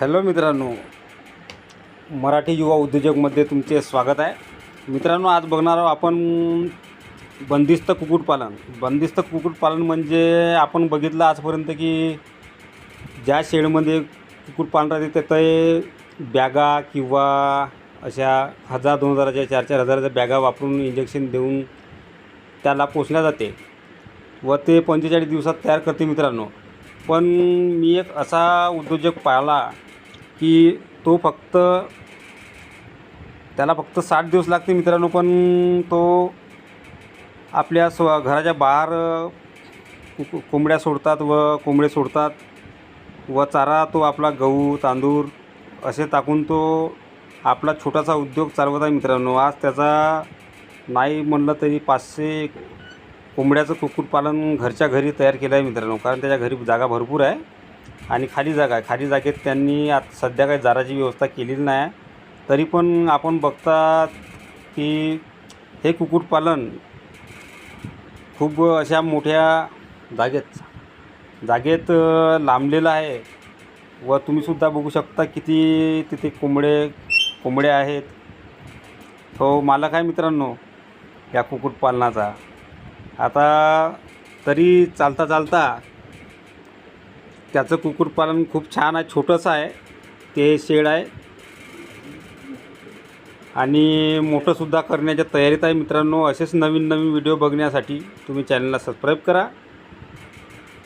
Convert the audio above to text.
Hello मित्रांनो मराठी युवा उद्योजकमध्ये तुमचे स्वागत आहे. मित्रांनो आज बघणार आहोत आपण बंदिस्त कुक्कुटपालन बंदिस्त कुक्कुटपालन म्हणजे आपण बघितलं आजपर्यंत की ज्या शेडमध्ये कुक्कुटपालन राहते ते बॅगा किंवा अशा हजार दोन हजाराच्या चार चार हजाराच्या बॅगा वापरून इंजेक्शन देऊन त्याला पोचल्या जाते. व ते पंचेचाळीस दिवसात तयार करते मित्रांनो. पण मी एक असा उद्योजक पाहिला की तो फक्त त्याला फक्त साठ दिवस लागते मित्रांनो पण तो आपल्या स्व घराच्या बाहेर कु- कोंबड्या सोडतात व कोंबडे सोडतात व चारा तो आपला गहू तांदूळ असे टाकून तो आपला छोटासा उद्योग चालवत आहे मित्रांनो. आज त्याचा नाही म्हणलं तरी पाचशे कोंबड्याचं कुक्कुटपालन घरच्या घरी तयार केलं आहे मित्रांनो कारण त्याच्या घरी जागा भरपूर आहे आणि खाली जागा आहे. खाली जागेत त्यांनी आता सध्या काही जाराची व्यवस्था केलेली नाही आहे. तरी पण आपण बघतात की हे कुक्कुटपालन खूप अशा मोठ्या जागेत जागेत लांबलेलं आहे व तुम्हीसुद्धा बघू शकता किती तिथे कोंबडे कोंबडे आहेत. तो मालक आहे मित्रांनो या कुक्कुटपालनाचा. आता तरी चालता चालता त्याचं कुक्कुटपालन खूप छान आहे छोटंसं आहे. ते शेड आहे. आणि मोठंसुद्धा करण्याच्या तयारीत आहे मित्रांनो. असेच नवीन नवीन व्हिडिओ बघण्यासाठी तुम्ही चॅनलला सबस्क्राईब करा.